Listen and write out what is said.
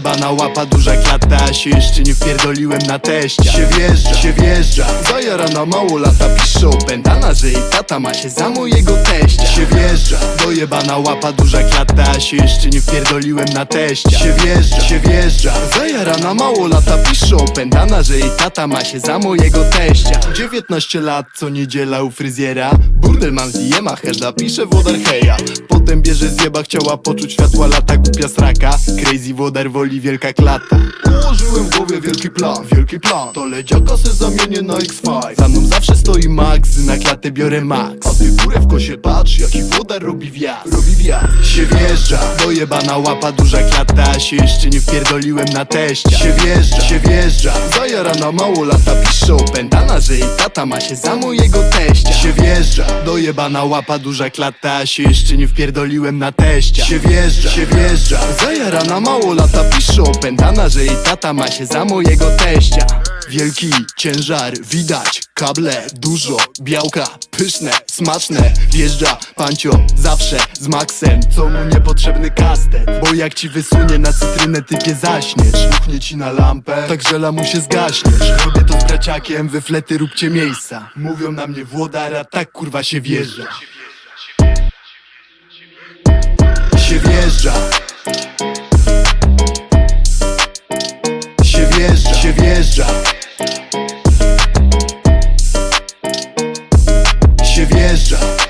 Dojebana łapa, duża klata Się jeszcze nie wpierdoliłem na teścia Się wjeżdża, się wjeżdża. Zajarana mało lata piszą Pętana, że jej tata ma się za mojego teścia. Się wjeżdża. Dojebana łapa, duża klata Się jeszcze nie wpierdoliłem na teścia. Się wjeżdża, się wjeżdża. Zajarana mało lata piszą Pętana, że jej tata ma się za mojego teścia. 19 lat, co niedziela u fryzjera. Burdel mam z Jema, herda pisze wodar heja Potem bierze zjeba, chciała poczuć światła lata Głupia sraka, crazy wodar woli wielka klata. Ułożyłem w głowie wielki plan, wielki plan. To leciaka se zamienię na X5 Za mną zawsze stoi Max, na klatę biorę Max. A ty górę w kosie patrz, jaki wodar robi wjazd. Robi wjazd Się wjeżdża, dojebana łapa, duża klata Się jeszcze nie wpierdoliłem na teścia. Się wjeżdża, się wjeżdża. Zajarana mało lata piszą. Pętana, że jej tata ma się za mojego teścia. Się wjeżdża, dojebana łapa, duża klata Się jeszcze nie wpierdoliłem na teścia. Się wjeżdża, się wjeżdża. Zajarana mało lata piszą. Pętana, że jej tata ma się za mojego teścia Wielki ciężar, widać Kable, dużo, białka, pyszne, smaczne. Wjeżdża pancio, zawsze z maksem Co mu niepotrzebny kastet. Bo jak ci wysunie na cytrynę typie zaśniesz. Ruchnie ci na lampę, tak żela mu się zgaśniesz. Robię to z braciakiem, wy flety róbcie miejsca. Mówią na mnie Włodara, tak kurwa się wjeżdża. Się wjeżdża się wjeżdża.